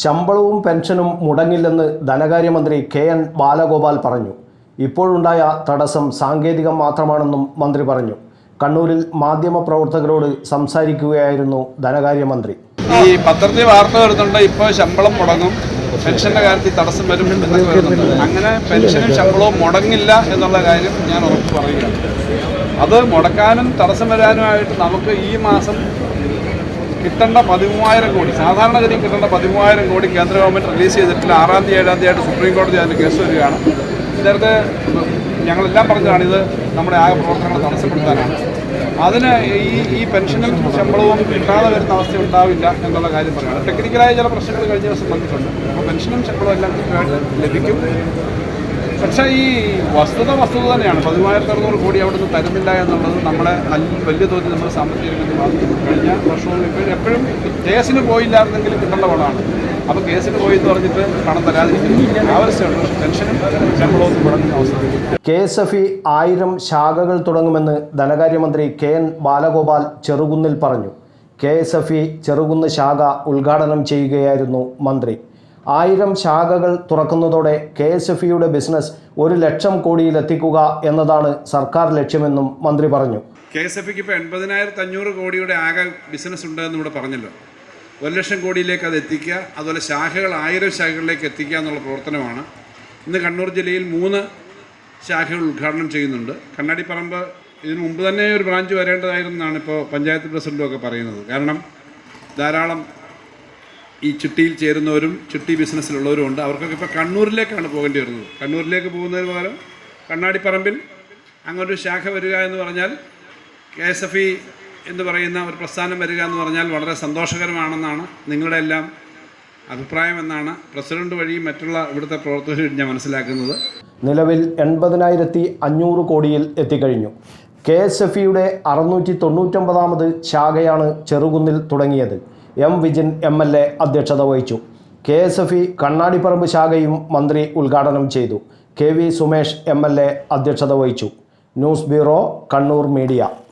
ശമ്പളവും പെൻഷനും മുടങ്ങില്ലെന്ന് ധനകാര്യമന്ത്രി കെ എൻ ബാലഗോപാൽ പറഞ്ഞു. ഇപ്പോഴുണ്ടായ തടസ്സം സാങ്കേതികം മാത്രമാണെന്നും മന്ത്രി പറഞ്ഞു. കണ്ണൂരിൽ മാധ്യമപ്രവർത്തകരോട് സംസാരിക്കുകയായിരുന്നു ധനകാര്യമന്ത്രി. ഈ പത്രത്തിൽ വാർത്ത വരുന്നുണ്ട് ഇപ്പോൾ ശമ്പളം മുടങ്ങും പെൻഷന്റെ കാര്യത്തിൽ തടസ്സം വരും അങ്ങനെ പെൻഷനും ശമ്പളവും മുടങ്ങില്ല എന്നുള്ള കാര്യം ഞാൻ ഉറപ്പ് പറയുകയാണ്. അത് മുടക്കാനും തടസ്സം വരാനുമായിട്ട് നമുക്ക് ഈ മാസം കിട്ടേണ്ട പതിമൂവായിരം കോടി സാധാരണഗതിയിൽ കിട്ടേണ്ട പതിമൂവായിരം കോടി കേന്ദ്ര ഗവൺമെന്റ് റിലീസ് ചെയ്തിട്ടില്ല. ആറാം തീയതി ഏഴാം തീയതി ആയിട്ട് സുപ്രീം കോടതി അതിന് കേസ് വരികയാണ്. നേരത്തെ ഞങ്ങളെല്ലാം പറഞ്ഞതാണ് ഇത് നമ്മുടെ ആ പ്രവർത്തനങ്ങൾ തടസ്സപ്പെടുത്താനാണ്. അതിന് ഈ ഈ പെൻഷനും ശമ്പളവും കിട്ടാതെ വരുന്ന അവസ്ഥ ഉണ്ടാവില്ല എന്നുള്ള കാര്യം പറയുകയാണ്. ടെക്നിക്കലായ ചില പ്രശ്നങ്ങൾ കഴിഞ്ഞ ദിവസം വന്നിട്ടുണ്ട്. അപ്പോൾ പെൻഷനും ശമ്പളവും എല്ലാം കൃത്യമായിട്ട് ലഭിക്കും. പക്ഷേ ഈ വസ്തുത വസ്തുത തന്നെയാണ്. പതിമൂവായിരത്തി അറുന്നൂറ് കോടി അവിടെ നിന്ന് തരുന്നില്ല എന്നുള്ളത് നമ്മളെ നല്ല വലിയ തോതിൽ നമ്മുടെ സാമ്പത്തിക രംഗത്ത് ബാധിക്കുന്നു കഴിഞ്ഞ വർഷവും ഇപ്പോഴും എപ്പോഴും കേസിന് പോയില്ലായിരുന്നെങ്കിൽ കിട്ടേണ്ട പണമാണ്. അപ്പോൾ കേസിന് പോയി എന്ന് പറഞ്ഞിട്ട് പണം തരാതിരിക്കുന്നു. ആവശ്യമുണ്ട് ടെൻഷനും ശമ്പളവും തുടങ്ങുന്ന അവസ്ഥ കെ എസ് എഫ് ഇ ആയിരം ശാഖകൾ തുടങ്ങുമെന്ന് ധനകാര്യമന്ത്രി കെ എൻ ബാലഗോപാൽ ചെറുകുന്നിൽ പറഞ്ഞു. K S F E Cherukunnu ശാഖ ഉദ്ഘാടനം ചെയ്യുകയായിരുന്നു മന്ത്രി. ആയിരം ശാഖകൾ തുറക്കുന്നതോടെ കെ എസ് എഫ് ഇയുടെ ബിസിനസ് ഒരു ലക്ഷം കോടിയിലെത്തിക്കുക എന്നതാണ് സർക്കാർ ലക്ഷ്യമെന്നും മന്ത്രി പറഞ്ഞു. കെ എസ് എഫ് ഇപ്പോൾ എൺപതിനായിരത്തി അഞ്ഞൂറ് കോടിയുടെ ആകെ ബിസിനസ് ഉണ്ടെന്ന് ഇവിടെ പറഞ്ഞല്ലോ. ഒരു ലക്ഷം കോടിയിലേക്ക് അത് എത്തിക്കുക അതുപോലെ ശാഖകൾ ആയിരം ശാഖകളിലേക്ക് എത്തിക്കുക എന്നുള്ള പ്രവർത്തനമാണ്. ഇന്ന് കണ്ണൂർ ജില്ലയിൽ മൂന്ന് ശാഖകൾ ഉദ്ഘാടനം ചെയ്യുന്നുണ്ട്. കണ്ണാടി കണ്ണാടിപ്പറമ്പ് ഇതിനു മുമ്പ് തന്നെ ഒരു ബ്രാഞ്ച് വരേണ്ടതായിരുന്നാണ് ഇപ്പോൾ പഞ്ചായത്ത് പ്രസിഡന്റും ഒക്കെ പറയുന്നത്. കാരണം ധാരാളം ഈ ചുട്ടിയിൽ ചേരുന്നവരും ചുട്ടി ബിസിനസ്സിലുള്ളവരും ഉണ്ട്. അവർക്കൊക്കെ ഇപ്പോൾ കണ്ണൂരിലേക്കാണ് പോകേണ്ടി വരുന്നത്. കണ്ണൂരിലേക്ക് പോകുന്നതിന് പകരം കണ്ണാടിപ്പറമ്പിൽ അങ്ങൊരു ശാഖ വരിക എന്ന് പറഞ്ഞാൽ കെ എസ് എഫ് ഇ എന്ന് പറയുന്ന ഒരു പ്രസ്ഥാനം വരിക എന്ന് പറഞ്ഞാൽ വളരെ സന്തോഷകരമാണെന്നാണ് നിങ്ങളുടെ എല്ലാം അഭിപ്രായമെന്നാണ് പ്രസിഡന്റ് വഴിയും മറ്റുള്ള ഇവിടുത്തെ പ്രവർത്തകരും വഴി ഞാൻ മനസ്സിലാക്കുന്നത്. നിലവിൽ എൺപതിനായിരത്തി അഞ്ഞൂറ് കോടിയിൽ എത്തിക്കഴിഞ്ഞു. കെ എസ് എഫ് ഇയുടെ അറുന്നൂറ്റി തൊണ്ണൂറ്റൊമ്പതാമത് ശാഖയാണ് ചെറുകുന്നിൽ തുടങ്ങിയത്. M Vijin M L A അധ്യക്ഷത വഹിച്ചു. K S F E Kannadiparamba ശാഖയും മന്ത്രി ഉദ്ഘാടനം ചെയ്തു. K V Sumesh M L A അധ്യക്ഷത വഹിച്ചു. News bureau Kannur media.